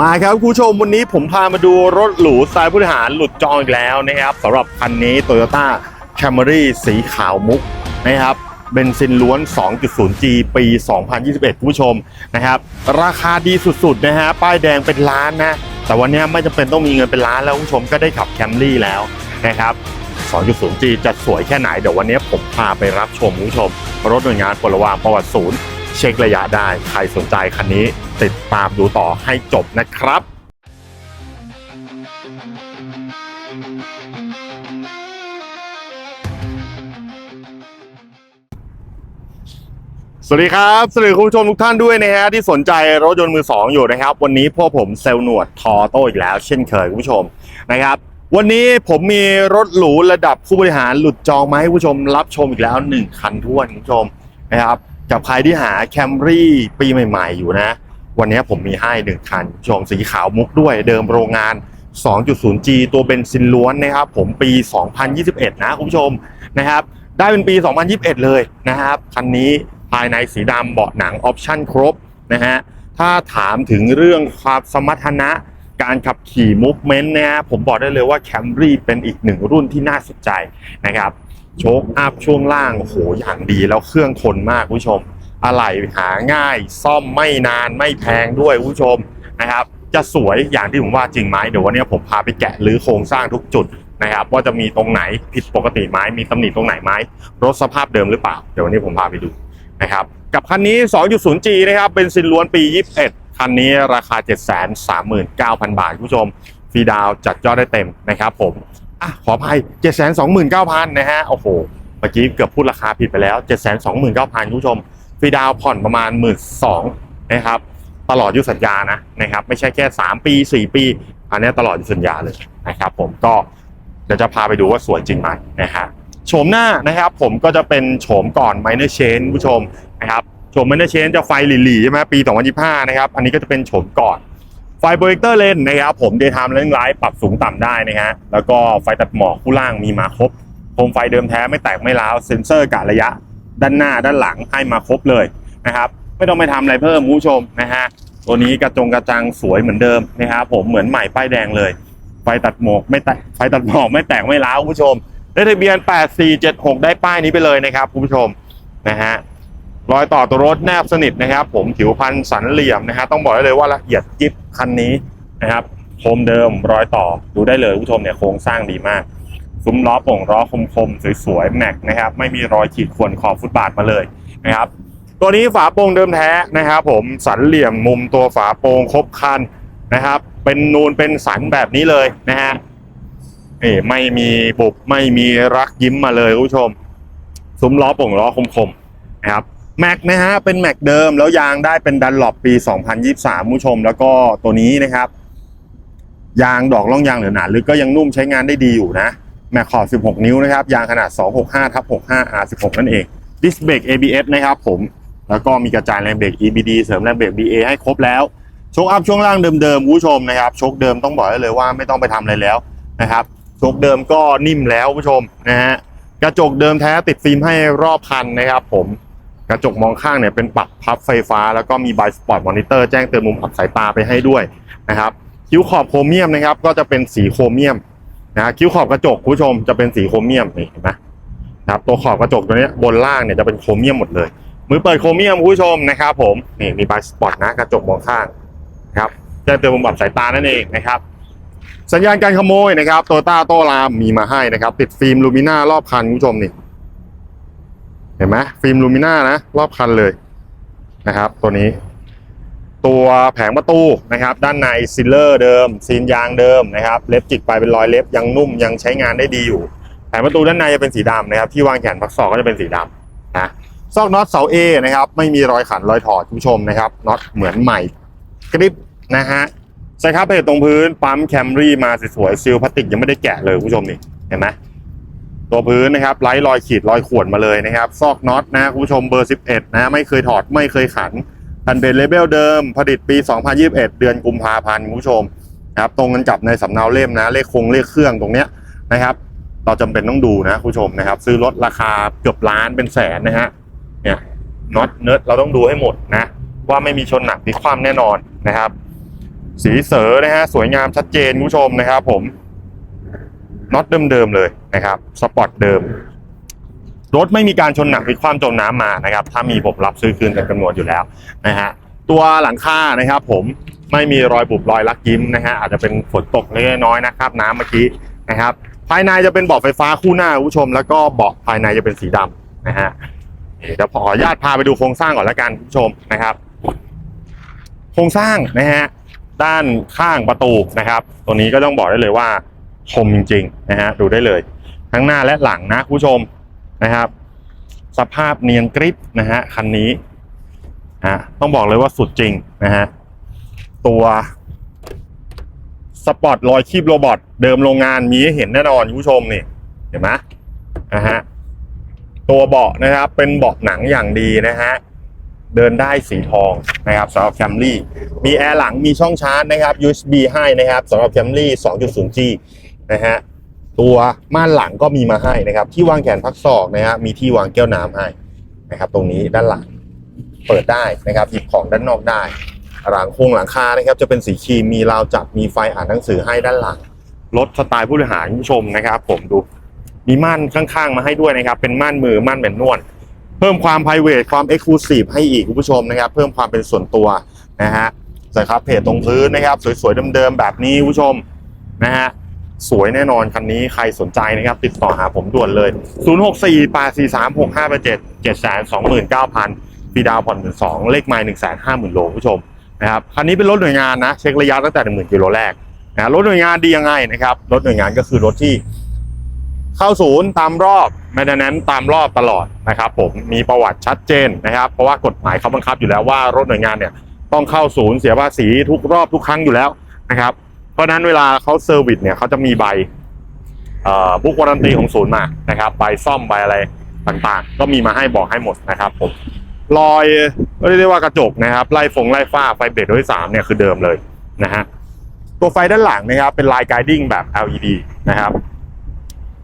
มาครับคุณผู้ชมวันนี้ผมพามาดูรถหรูสไตล์ผู้บริหารหลุดจองอีกแล้วนะครับสำหรับคันนี้ Toyota Camry สีขาวมุกนะครับเบนซินล้วน 2.0G ปี 2021 คุณผู้ชมนะครับราคาดีสุดๆนะฮะป้ายแดงเป็นล้านนะ แต่วันนี้ไม่จำเป็นต้องมีเงินเป็นล้านแล้วคุณผู้ชมก็ได้ขับ Camry แล้วนะครับ 2.0G จะสวยแค่ไหนเดี๋ยววันนี้ผมพาไปรับชมคุณผู้ชม รถหน่วยงานปลวางประวัติศูนย์ เช็คระยะได้ ใครสนใจคันนี้ติดตามดูต่อให้จบนะครับสวัสดีครับ สวัสดีคุณผู้ชมทุกท่านด้วยนะฮะที่สนใจรถยนต์มือสองอยู่นะครับ วันนี้พวกผมเซลหนวดทอโต้อีกแล้ว เช่นเคยคุณผู้ชมนะครับ วันนี้ผมมีรถหรูระดับผู้บริหารหลุดจองมาให้คุณผู้ชมรับชมอีกแล้วหนึ่งคันท้วนคุณผู้ชมนะครับ กับใครที่หาแคมรี่ปีใหม่ๆอยู่นะ วันนี้ผมมีให้หนึ่งคันชมสีขาวมุกด้วยเดิมโรงงาน 2.0G ตัวเบนซินล้วนนะครับผมปี 2021 นะคุณผู้ชมนะครับ ได้เป็นปี 2021 เลยนะครับคันนี้ภายในสีดำเบาะหนังออปชั่นครบนะฮะถ้าถามถึงเรื่องความสมรรถนะการขับขี่มูฟเมนต์นะฮะผมบอกได้เลยว่า Camry เป็นอีกหนึ่งรุ่นที่น่าสนใจนะครับ โชคอัพช่วงล่างโอ้โหอย่างดีแล้วเครื่องทนมากคุณผู้ชม อะไหล่หาง่าย ซ่อมไม่นานไม่แพงด้วยคุณผู้ชมนะครับ จะสวยอย่างที่ผมว่าจริงไหมเดี๋ยววันนี้ผมพาไปแกะรื้อโครงสร้างทุกจุดนะครับ ว่าจะมีตรงไหนผิดปกติไหมมีตำหนิตรงไหนไหมรถสภาพเดิมหรือเปล่า เดี๋ยววันนี้ผมพาไปดูนะครับกับคันนี้ 2.0G นะครับเป็นซินล้วนปี 21 คันนี้ราคา 739,000 บาทคุณผู้ชม ฟรีดาวจัดยอดได้เต็มนะครับผม อะขออภัย729,000นะฮะโอ้โหเมื่อกี้เกือบพูดราคาผิดไปแล้ว 729,000คุณผู้ชมฟรีดาวผ่อนประมาณ 1 2ื่นนะครับตลอดอยุสัญญานะนะครับไม่ใช่แค่ 3 ปี 4 ปี อันนี้ตลอดอยุสัญญาเลยนะครับผมก็เดี๋ยวจะพาไปดูว่าสวยจริงไหมนะฮะโฉมหน้านะครับผมก็จะเป็นโฉมก่อน Minor Change ผู้ชมนะครับโฉม Minor Change จะไฟหลีๆใช่ไหมปี 2025 นะครับอันนี้ก็จะเป็นโฉมก่อน ไฟโปรเจคเตอร์เลนนะครับผม Daytime Running Light ปรับสูงต่ำได้นะฮะแล้วก็ไฟตัดหมอกคู่ล่างมีมาครบโคมไฟเดิมแท้ไม่แตกไม่ร้าวเซ็นเซอร์กะระยะ ด้านหน้าด้านหลังให้มาครบเลยนะครับไม่ต้องไปทำอะไรเพิ่มผู้ชมนะฮะตัวนี้กระจงกระจังสวยเหมือนเดิมนะครับผมเหมือนใหม่ป้ายแดงเลย ไฟตัดหมอกไม่แตกไฟตัดหมอกไม่แตกไม่ร้าวผู้ชมได้ทะเบียน 8476 ได้ป้ายนี้ไปเลยนะครับผู้ชมนะฮะ รอยต่อตัวรถแนบสนิทนะครับ ผมผิวพันธ์สันเหลี่ยมนะฮะต้องบอกได้เลยว่าละเอียดยิบคันนี้นะครับโคมเดิมรอยต่อดูได้เลยคุณผู้ชมเนี่ยโครงสร้างดีมาก ซุ้มล้อโป่งล้อคมๆสวยๆแม็กนะครับ ไม่มีรอยขีดข่วนขอบฟุตบาทมาเลยนะครับ ตัวนี้ฝาโป่งเดิมแท้นะครับ ผมสันเหลี่ยมมุมตัวฝาโป่งครบคันนะครับ เป็นนูนเป็นสันแบบนี้เลยนะฮะนี่ไม่มีบุบไม่มีรักยิ้มมาเลยคุณผู้ชม ซุ้มล้อโป่งล้อคมๆนะครับ แม็กนะฮะเป็นแม็กเดิมแล้วยางได้เป็นดันหลบปี 2023ผู้ชม แล้วก็ตัวนี้นะครับ ยางดอกล่องยางเหลือหนาลึกก็ยังนุ่มใช้งานได้ดีอยู่นะแม็กขอบ16 นิ้วนะครับ ยางขนาด 265ทับ65 R16 นั่นเองดิสเบรก ABS นะครับผมแล้วก็มีกระจายแรงเบรก EBD เสริมแรงเบรก BA ให้ครบแล้วโชคอัพช่วงล่างเดิมๆผู้ชมนะครับโชคเดิมต้องบอกได้เลยว่าไม่ต้องไปทำอะไรแล้วนะครับโชคเดิมก็นิ่มแล้วผู้ชมนะฮะกระจกเดิมแท้ติดฟิล์มให้รอบคันนะครับผม กระจกมองข้างเนี่ยเป็นปรับพับไฟฟ้า แล้วก็มีไบสปอร์ตมอนิเตอร์แจ้งเตือนมุมอับสายตาไปให้ด้วยนะครับคิ้วขอบโครเมียมนะครับ ก็จะเป็นสีโครเมียมนะคิ้วขอบกระจกคุณผู้ชมจะเป็นสีโครเมียมนี่เห็นไหมนะครับตัวขอบกระจกตัวนี้บนล่างเนี่ยจะเป็นโครเมียมหมดเลย มือเปิดโครเมียมคุณผู้ชมนะครับผมนี่มีไบสปอร์ตนะกระจกมองข้างนะครับแจ้งเตือนมุมอับสายตานั่นเองนะครับสัญญาณการขโมยนะครับโตต้าโตรามมีมาให้นะครับ ติดฟิล์มลูมิน่ารอบคันคุณผู้ชมนี่ เห็นไหมฟิล์มลูมิน่านะรอบคันเลยนะครับ ตัวนี้ ตัวแผงประตูนะครับ ด้านในซิลเลอร์เดิม ซีนยางเดิมนะครับ เล็บจิกไปเป็นรอยเล็บยังนุ่มยังใช้งานได้ดีอยู่ แผงประตูด้านในจะเป็นสีดำนะครับ ที่วางแขนพักศอกก็จะเป็นสีดำนะซอกน็อตเสาเอนะครับไม่มีรอยขันรอยถอดคุณผู้ชมนะครับน็อตเหมือนใหม่กริปนะฮะใส่คาเพจตรงพื้นปั๊มแคมรี่มาสวยๆซีลพลาสติกยังไม่ได้แกะเลยคุณผู้ชมนี่เห็นไหม ตัวพื้นนะครับไร้รอยขีดรอยข่วนมาเลยนะครับ ซอกน็อตนะคุณผู้ชมเบอร์ 11 นะ ไม่เคยถอดไม่เคยขันพันเป็นเลเบลเดิม ผลิตปี 2021 เดือนกุมภาพันธ์คุณผู้ชมนะครับตรงกันจับในสำเนาเล่มนะ เลขคงเลขเครื่องตรงเนี้ยนะครับ เราจำเป็นต้องดูนะคุณผู้ชมนะครับ ซื้อรถราคาเกือบล้านเป็นแสนนะฮะเนี่ยน็อตเนิร์ดเราต้องดูให้หมดนะ ว่าไม่มีชนหนักมีความแน่นอนนะครับ สีเสอนะฮะสวยงามชัดเจนคุณผู้ชมนะครับ ผม น็อตเดิมๆเลยนะครับสปอร์ตเดิม รถไม่มีการชนหนักหรือความจมน้ำมานะครับ ถ้ามีผมรับซื้อคืนเป็นจำนวนอยู่แล้วนะฮะตัวหลังคานะครับ ผมไม่มีรอยบุบรอยลักยิ้มนะฮะอาจจะเป็นฝนตกเล็กน้อยนะครับ น้ำเมื่อกี้นะครับ ภายในจะเป็นเบาะไฟฟ้าคู่หน้าคุณผู้ชม แล้วก็เบาะภายในจะเป็นสีดำนะฮะเดี๋ยวขออนุญาตพาไปดูโครงสร้างก่อนแล้วกันคุณผู้ชมนะครับ โครงสร้างนะฮะด้านข้างประตูนะครับ ตัวนี้ก็ต้องบอกได้เลยว่า คมจริงๆนะฮะดูได้เลย ทั้งหน้าและหลังนะคุณผู้ชมนะครับ สภาพเนียนกริบนะฮะคันนี้ฮะต้องบอกเลยว่าสุดจริงนะฮะตัวสปอร์ตรอยคีบโรบอทเดิมโรงงานมีให้เห็นแน่นอนคุณผู้ชมนี่เห็นไหมนะฮะตัวเบาะนะครับเป็นเบาะหนังอย่างดีนะฮะเดินได้สีทองนะครับสำหรับ Camry มีแอร์หลังมีช่องชาร์จนะครับ USB ให้นะครับสำหรับ Camry 2.0G นะฮะตัวม่านหลังก็มีมาให้นะครับ ที่วางแขนพักศอกนะฮะมีที่วางแก้วน้ำให้นะครับ ตรงนี้ด้านหลังเปิดได้นะครับหยิบของด้านนอกได้หลังโครงหลังคานะครับ จะเป็นสีครีมมีราวจับมีไฟอ่านหนังสือให้ด้านหลังรถสไตล์ผู้บริหารผู้ชมนะครับ ผมดูมีม่านข้างๆมาให้ด้วยนะครับ เป็นม่านมือม่านแมนนวลเพิ่มความ p r i v a t ความ Exclusive ให้อีกคุณผู้ชมนะครับ เพิ่มความเป็นส่วนตัวนะฮะใส่ครับเพจตรงพื้นนะครับ สวยๆเดิมๆแบบนี้คุณผู้ชมนะฮะ สวยแน่นอนคันนี้ใครสนใจนะครับ ติดต่อหาผมด่วนเลย 064 843 6 5 7 729,000ปีดาวผ่อนสองเลขไมล์150,000โลผู้ชมนะครับคันนี้เป็นรถหน่วยงานนะ เช็คระยะตั้งแต่10,000กิโลแรกนะรถหน่วยงานดียังไงนะครับรถหน่วยงานก็คือรถที่เข้าศูนย์ตามรอบแมนนแนนตามรอบตลอดนะครับ ผมมีประวัติชัดเจนนะครับ เพราะว่ากฎหมายเขาบังคับอยู่แล้วว่ารถหน่วยงานเนี่ยต้องเข้าศูนย์เสียภาษีทุกรอบทุกครั้งอยู่แล้วนะครับ เพราะนั้นเวลาเขาเซอร์วิสเนี่ยเขาจะมีใบอ่อบุ๊กวารันตีของศูนย์มานะครับใบซ่อมใบอะไรต่างๆ ก็มีมาให้บอกให้หมดนะครับผมรอยเรียกได้ว่ากระจกนะครับไล่ฟงไล่ฝ้าไฟเบรกด้วยสามเนี่ยคือเดิมเลยนะฮะตัวไฟด้านหลังนะครับเป็นลายไกดิ้งแบบ LED นะครับ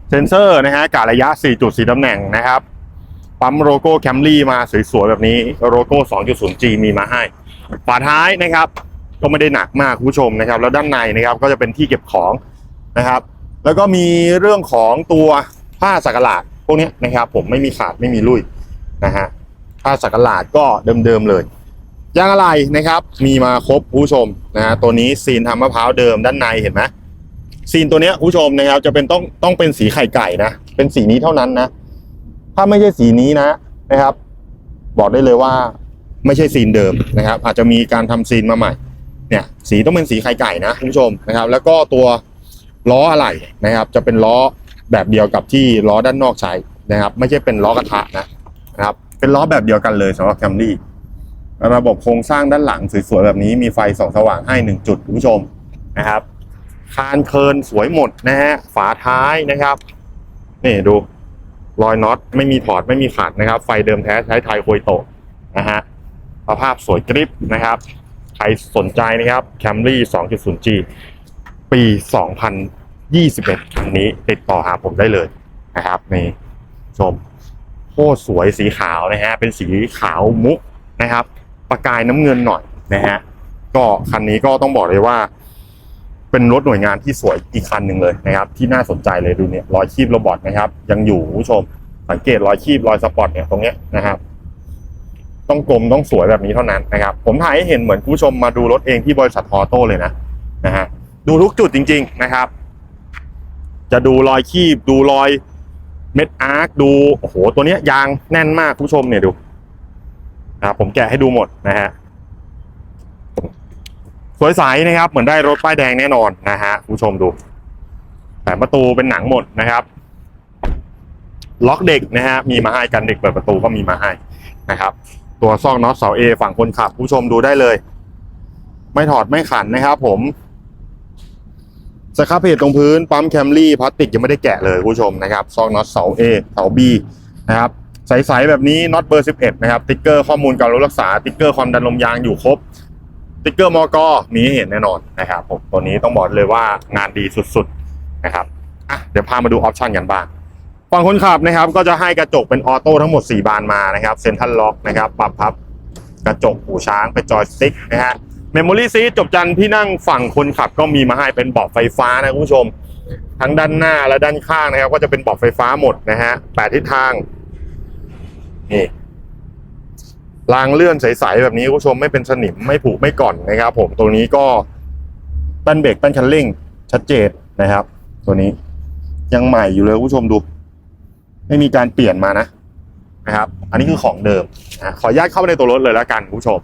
เซนเซอร์นะฮะกะระยะ 4 จุดสีตำแหน่งนะครับปั๊มโลโก้แคมรี่มาสวยๆแบบนี้โลโก้ 2.0G มีมาให้ ฝาท้ายนะครับ ก็ไม่ได้หนักมากคุณผู้ชมนะครับ แล้วด้านในนะครับก็จะเป็นที่เก็บของนะครับ แล้วก็มีเรื่องของตัวผ้าสักหลาดพวกนี้นะครับ ผมไม่มีขาดไม่มีลุยนะฮะผ้าสักหลาดก็เดิมๆเลยยางอะไรนะครับ มีมาครบคุณผู้ชมนะฮะตัวนี้ซีนทำมะพร้าวเดิมด้านในเห็นไหมซีนตัวเนี้ยคุณผู้ชมนะครับ จะเป็นต้องต้องเป็นสีไข่ไก่นะเป็นสีนี้เท่านั้นนะ ถ้าไม่ใช่สีนี้นะนะครับ บอกได้เลยว่าไม่ใช่ซีนเดิมนะครับ อาจจะมีการทำซีนมาใหม่ เนี่ยสีต้องเป็นสีไข่ไก่นะคุณผู้ชมนะครับ แล้วก็ตัวล้ออะไรนะครับ จะเป็นล้อแบบเดียวกับที่ล้อด้านนอกใช้นะครับ ไม่ใช่เป็นล้อกระทะนะนะครับ เป็นล้อแบบเดียวกันเลยสำหรับแคมรี่ระบบโครงสร้างด้านหลังสวยๆแบบนี้มีไฟส่องสว่างให้หนึ่งจุดคุณผู้ชมนะครับ คานเคินสวยหมดนะฮะฝาท้ายนะครับนี่ดูรอยน็อตไม่มีถอดไม่มีขาดนะครับ ไฟเดิมแท้ใช้ไทยโคยโตะนะฮะสภาพสวยกริบนะครับ รสนใจนะครับ Camry 2.0G ปี 2021 คันนี้ติดต่อหาผมได้เลยนะครับนี่ชมโคตรสวยสีขาวนะฮะเป็นสีขาวมุกนะครับ ประกายน้ำเงินหน่อยนะฮะก็คันนี้ก็ต้องบอกเลยว่า เป็นรถหน่วยงานที่สวยอีกคันหนึ่งเลยนะครับ ที่น่าสนใจเลยดูเนี่ยรอยคีบโรบอทนะครับ ยังอยู่ผู้ชมสังเกตรอยคีบรอยสปอร์ตเนี่ยตรงเนี้ยนะครับ ต้องกลมต้องสวยแบบนี้เท่านั้นนะครับ ผมถ่ายให้เห็นเหมือนคุณผู้ชมมาดูรถเองที่บริษัทออโต้เลยนะนะฮะดูทุกจุดจริง ๆนะครับ จะดูรอยคีบดูรอยเม็ดอาร์คดูโอ้โหตัวเนี้ยยางแน่นมากคุณผู้ชมเนี่ยดูนะผมแกะให้ดูหมดนะฮะสวยใสนะครับ เหมือนได้รถป้ายแดงแน่นอนนะฮะคุณผู้ชมดูแผงประตูเป็นหนังหมดนะครับล็อกเด็กนะฮะมีมาให้กันเด็กเปิดประตูก็มีมาให้นะครับ ตัวซอกน็อตเสาเอฝั่งคนขับผู้ชมดูได้เลย ไม่ถอดไม่ขันนะครับผมสครับเพจตรงพื้นปั๊มแคมรี่พลาสติกยังไม่ได้แกะเลยผู้ชมนะครับซอกน็อตเสาเอเสาบีนะครับใสๆแบบนี้น็อตเบอร์ 11 นะครับติ๊กเกอร์ข้อมูลการรักษาติ๊กเกอร์ความดันลมยางอยู่ครบติ๊กเกอร์มอกมีให้เห็นแน่นอนนะครับผมตัวนี้ต้องบอกเลยว่างานดีสุดๆนะครับอะเดี๋ยวพามาดูออปชั่นกันบ้าง ฝั่งคนขับนะครับ ก็จะให้กระจกเป็นออโต้ทั้งหมด 4 บานมานะครับเซ็นทรัลล็อกนะครับปรับพับกระจกหูช้างเป็นจอยสติ๊กนะฮะเมมโมรี่ซีจบจันที่นั่งฝั่งคนขับก็มีมาให้เป็นเบาะไฟฟ้านะคุณผู้ชม ทั้งด้านหน้าและด้านข้างนะครับ ก็จะเป็นเบาะไฟฟ้าหมดนะฮะแปดทิศทางนี่รางเลื่อนใสๆแบบนี้คุณผู้ชมไม่เป็นสนิมไม่ผุไม่ก่อนนะครับ ผมตัวนี้ก็แป้นเบรกแป้นคันเร่งชัดเจนนะครับ ตัวนี้ยังใหม่อยู่เลยคุณผู้ชมดู ไม่มีการเปลี่ยนมานะนะครับ อันนี้คือของเดิมนะขออนุญาตเข้าไปในตัวรถเลยแล้วกันคุณผู้ชม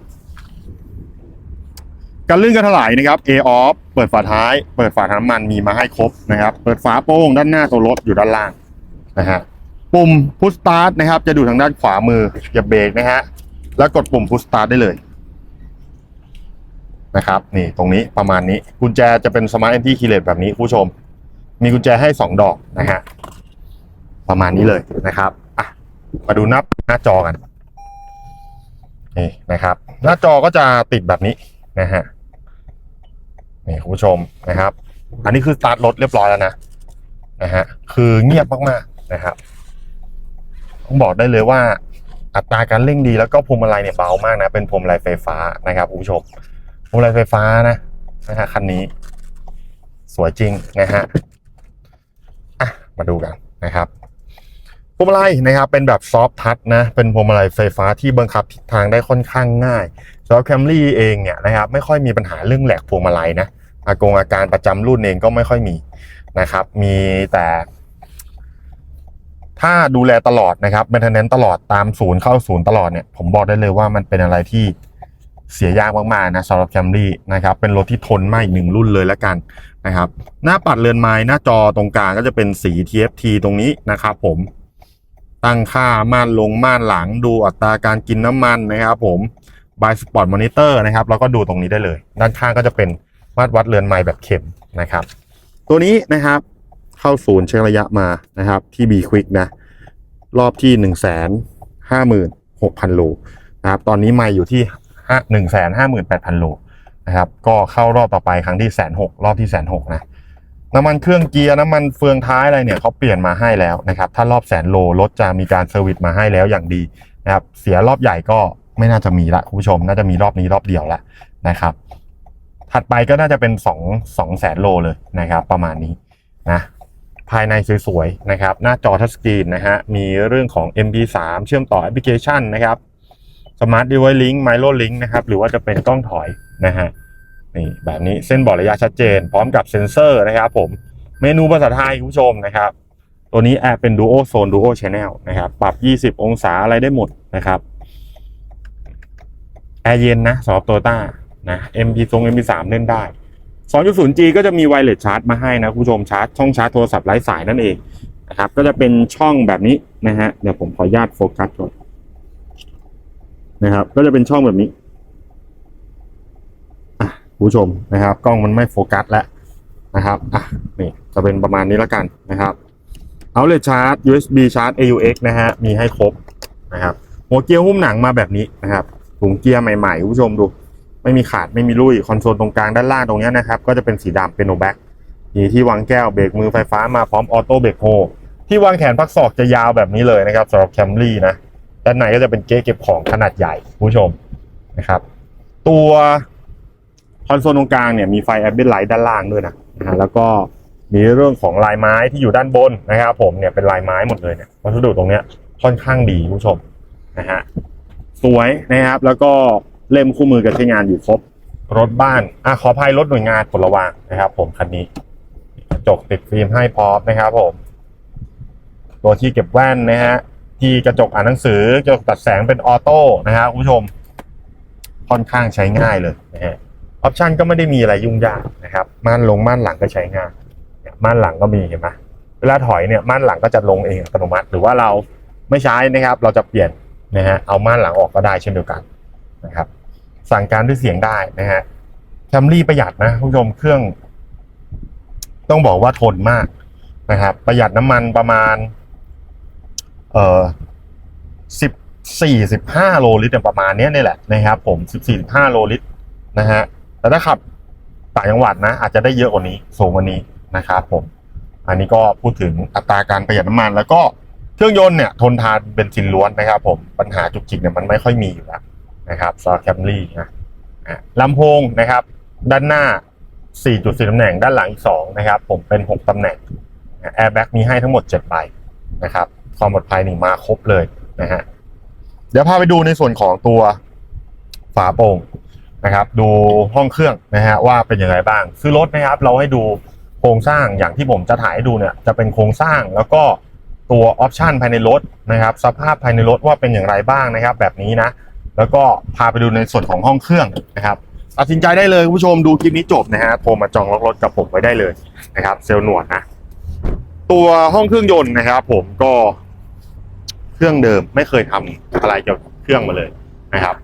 การลื่นการถลายนะครับ A off เปิดฝาท้าย เปิดฝาถังน้ำมันมีมาให้ครบนะครับ เปิดฝาโป้งด้านหน้าตัวรถอยู่ด้านล่างนะฮะ ปุ่มพุชสตาร์ทนะครับ จะดูทางด้านขวามืออย่าเบรกนะฮะ แล้วกดปุ่มพุชสตาร์ทได้เลยนะครับ นี่ตรงนี้ประมาณนี้ กุญแจจะเป็นสมาร์ทเอนตี้คีเลตแบบนี้คุณผู้ชม มีกุญแจให้สองดอกนะฮะ ประมาณนี้เลยนะครับอะมาดูหน้าหน้าจอกันนี่นะครับ หน้าจอก็จะติดแบบนี้นะฮะนี่คุณผู้ชมนะครับ อันนี้คือสตาร์ทรถเรียบร้อยแล้วนะนะฮะคือเงียบมากๆนะครับต้องบอกได้เลยว่าอัตราการเร่งดีแล้วก็พวงมาลัยเนี่ยเบามากนะเป็นพวงมาลัยไฟฟ้านะครับคุณผู้ชมพวงมาลัยไฟฟ้านะนะฮะคันนี้ สวยจริงนะฮะอะมาดูกันนะครับ พวงมาลัยนะครับเป็นแบบซอฟทัชนะเป็นพวงมาลัยไฟฟ้าที่บังคับทิศทางได้ค่อนข้างง่ายสำหรับแคมรี่เองเนี่ยนะครับไม่ค่อยมีปัญหาเรื่องแหลกพวงมาลัยนะอากงอาการประจำรุ่นเองก็ไม่ค่อยมีนะครับ มีแต่ ถ้าดูแลตลอดนะครับแมนเทนเนนตลอดตามศูนย์เข้าศูนย์ตลอดเนี่ยผมบอกได้เลยว่ามันเป็นอะไรที่เสียยากมากๆนะสำหรับแคมรี่นะครับ เป็นรถที่ทนมากอีกหนึ่งรุ่นเลยแล้วกันนะครับ หน้าปัดเรือนไม้หน้าจอตรงกลางก็จะเป็นสี TFT ตรงนี้นะครับผม ตั้งค่าม่านลงม่านหลังดูอัตราการกินน้ำมันนะครับผมบายสปอร์ตมอนิเตอร์นะครับแล้วก็ดูตรงนี้ได้เลย ด้านข้างก็จะเป็นมาตรวัดเรือนไม้แบบเข็มนะครับ ตัวนี้นะครับเข้าศูนย์เช็คระยะมานะครับที่ B Quick นะ รอบที่หนึ่งแสนห้าหมื่นหกพันโลนะครับตอนนี้ไม่อยู่ที่ห้าหนึ่งแสนห้าหมื่นแปดพันโลนะครับก็เข้ารอบต่อไปครั้งที่แสนหกรอบที่แสนหกนะ น้ำมันเครื่องเกียร์น้ำมันเฟืองท้ายอะไรเนี่ยเขาเปลี่ยนมาให้แล้วนะครับถ้ารอบแสนโลรถจะมีการเซอร์วิสมาให้แล้วอย่างดีนะครับเสียรอบใหญ่ก็ไม่น่าจะมีละคุณผู้ชม น่าจะมีรอบนี้รอบเดียวละนะครับ ถัดไปก็น่าจะเป็น2 2แสนโลเลยนะครับ ประมาณนี้นะภายในสวยๆนะครับ หน้าจอทัชสกรีนนะฮะมีเรื่องของ MP3 เชื่อมต่อแอปพลิเคชันนะครับ Smart Device Link Micro Link นะครับหรือว่าจะเป็นกล้องถอยนะฮะ นี่แบบนี้เส้นบอกระยะชัดเจน พร้อมกับเซ็นเซอร์นะครับผมเมนูภาษาไทยคุณผู้ชมนะครับ ตัวนี้แอร์เป็น Duo Zone Duo Channel นะครับปรับ 20 องศาอะไรได้หมดนะครับแอร์เย็นนะสำหรับโตต้านะ MP ทรง MP3 เล่นได้ 2.0G ก็จะมีไวเลสชาร์จมาให้นะคุณผู้ชมชาร์จช่องชาร์จโทรศัพท์ไร้สายนั่นเองนะครับก็จะเป็นช่องแบบนี้นะฮะเดี๋ยวผมขออนุญาตโฟกัสก่อนนะครับ ก็จะเป็นช่องแบบนี้ ผู้ชมนะครับ กล้องมันไม่โฟกัสแล้วนะครับอะนี่จะเป็นประมาณนี้แล้วกันนะครับเอาเลยชาร์จ USB ชาร์จ AUX นะฮะมีให้ครบนะครับหัวเกียร์หุ้มหนังมาแบบนี้นะครับถุงเกียร์ใหม่ๆผู้ชมดู ไม่มีขาดไม่มีลุยคอนโซลตรงกลางด้านล่างตรงนี้นะครับก็จะเป็นสีดำเป็นโนแบ็กมีที่วางแก้วเบรกมือไฟฟ้ามาพร้อมออโต้เบรกโฮที่วางแขนพักศอกจะยาวแบบนี้เลยนะครับสำหรับแคมรี่นะด้านในก็จะเป็นเก๊เก็บของขนาดใหญ่ผู้ชมนะครับ ตัว คอนโซลตรงกลางเนี่ยมีไฟแอมเบียนไลท์ด้านล่างด้วยนะนะฮะแล้วก็มีเรื่องของลายไม้ที่อยู่ด้านบนนะครับ ผมเนี่ยเป็นลายไม้หมดเลยเนี่ยวัสดุตรงเนี้ยค่อนข้างดีคุณผู้ชมนะฮะสวยนะครับ แล้วก็เล่มคู่มือกับใช้งานอยู่ครบรถบ้านอะขออภัยรถหน่วยงานผลวางนะครับ ผมคันนี้กระจกติดฟิล์มให้พร้อมนะครับ ผม ตัวที่เก็บแว่นนะฮะที่กระจกอ่านหนังสือกระจกตัดแสงเป็นออโต้นะฮะคุณผู้ชม ค่อนข้างใช้ง่ายเลยนะฮะ ออปชันก็ไม่ได้มีอะไรยุ่งยากนะครับ ม่านลงม่านหลังก็ใช้ง่ายเนี่ยม่านหลังก็มีเห็นไหมเวลาถอยเนี่ยม่านหลังก็จะลงเองอัตโนมัติ หรือว่าเราไม่ใช้นะครับ เราจะเปลี่ยนนะฮะเอาม่านหลังออกก็ได้เช่นเดียวกันนะครับ สั่งการด้วยเสียงได้นะฮะแคมรี่ประหยัดนะคุณผู้ชมเครื่อง ต้องบอกว่าทนมากนะครับ ประหยัดน้ำมันประมาณ เอ่อสิบสี่สิบห้าโลลิตรประมาณนี้นี่แหละนะครับ ผมสิบสี่สิบห้าโลลิตรนะฮะ แต่ถ้าขับต่างจังหวัดนะ อาจจะได้เยอะกว่านี้สูงกว่านี้นะครับผม อันนี้ก็พูดถึงอัตราการประหยัดน้ำมัน แล้วก็เครื่องยนต์เนี่ยทนทานเบนซินล้วนนะครับ ผมปัญหาจุกจิกเนี่ยมันไม่ค่อยมีอยู่แล้วนะครับซอแคมรี่นะอะลำโพงนะครับ ด้านหน้า 4.4ตำแหน่งด้านหลังอีก2นะครับ ผมเป็น 6ตำแหน่งแอร์แบ็กมีให้ทั้งหมด7ใบนะครับ ความปลอดภัยนี่มาครบเลยนะฮะเดี๋ยวพาไปดูในส่วนของตัวฝาโปร่ง นะครับ ดูห้องเครื่องนะฮะว่าเป็นยังไงบ้าง ซื้อรถนะครับ เราให้ดูโครงสร้างอย่างที่ผมจะถ่ายให้ดูเนี่ยจะเป็นโครงสร้างแล้วก็ตัวออปชันภายในรถนะครับ สภาพภายในรถว่าเป็นอย่างไรบ้างนะครับ แบบนี้นะ แล้วก็พาไปดูในส่วนของห้องเครื่องนะครับตัดสินใจได้เลยคุณผู้ชมดูคลิปนี้จบนะฮะโทรมาจองล็อกรถกับผมไว้ได้เลยนะครับ เซลล์หนวดนะตัวห้องเครื่องยนต์นะครับ ผมก็เครื่องเดิมไม่เคยทำอะไรเกี่ยวกับเครื่องมาเลยนะครับ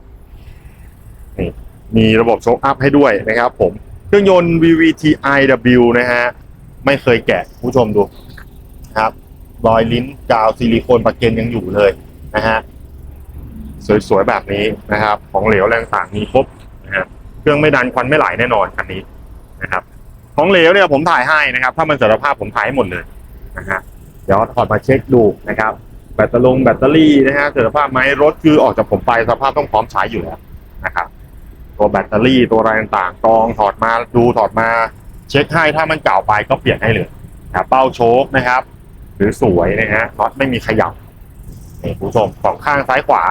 นี่ มีระบบโชคอัพให้ด้วยนะครับผมเครื่องยนต์ VVT-iW นะฮะ ไม่เคยแกะผู้ชมดูนะครับ รอยลิ้นกาวซิลิโคนปะเกนยังอยู่เลยนะฮะ สวยๆ แบบนี้นะครับ ของเหลวแรงต่างมีครบนะฮะเครื่องไม่ดันควันไม่ไหลแน่นอนคันนี้นะครับ ของเหลวเนี่ยผมถ่ายให้นะครับ ถ้ามันสารภาพผมถ่ายให้หมดเลยนะฮะเดี๋ยวถอดมาเช็คดูนะครับ แบตเตอรี่แบตเตอรี่นะฮะสารภาพไหมรถคือออกจากผมไปสภาพต้องพร้อมใช้อยู่แล้วนะครับ ตัวแบตเตอรี่ตัวอะไรต่างๆกรองถอดมาดูถอดมาเช็คให้ถ้ามันเก่าไปก็เปลี่ยนให้เลยนะครับเป้าโชคนะครับ หรือสวยนะฮะน็อตไม่มีขยับนี่คุณผู้ชมสองข้างซ้ายขวา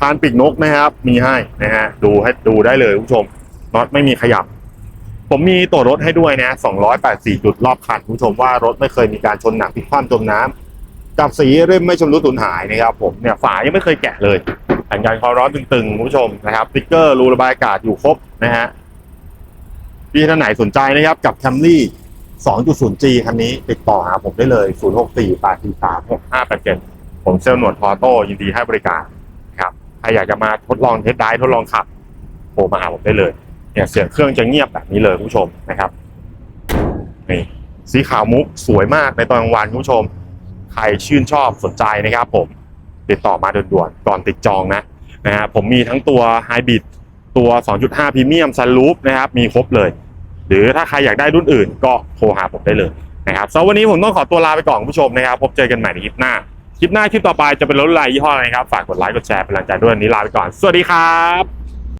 คานปีกนกนะครับ มีให้นะฮะดูให้ดูได้เลยคุณผู้ชมน็อตไม่มีขยับ ผมมีตัวรถให้ด้วยนะ284 จุดรอบคันคุณผู้ชมว่ารถไม่เคยมีการชนหนักพลิกคว่ำจมน้ำกับสีเริ่มไม่ชำรุดสูญหายนะครับผมเนี่ยฝายังไม่เคยแกะเลย แผ่นกันความร้อนตึงๆคุณผู้ชมนะครับสติ๊กเกอร์รูระบายอากาศอยู่ครบนะฮะพี่ท่านไหนสนใจนะครับกับ Camry 2.0G คันนี้ติดต่อหาผมได้เลย 064 843 6587 ผมเซลล์หนวดพอโต้ยินดีให้บริการนะครับใครอยากจะมาทดลองเทสได้ทดลองขับโทรมาหาผมได้เลยเนี่ยเสียงเครื่องจะเงียบแบบนี้เลยคุณผู้ชมนะครับนี่สีขาวมุกสวยมากในตอนกลางวันคุณผู้ชม ใครชื่นชอบสนใจนะครับผม ติดต่อมาด่วนๆก่อนติดจองนะนะฮะผมมีทั้งตัวไฮบริดตัว 2.5 พรีเมียมซันลูปนะครับมีครบเลย หรือถ้าใครอยากได้รุ่นอื่นก็โทรหาผมได้เลยนะครับสำหรับวันนี้ผมต้องขอตัวลาไปก่อนผู้ชมนะครับพบเจอกันใหม่ในคลิปหน้า คลิปหน้าคลิปต่อไปจะเป็นรถอะไรยี่ห้ออะไรครับ ฝากกดไลค์กดแชร์เป็นกำลังใจด้วยวันนี้ลาไปก่อน สวัสดีครับ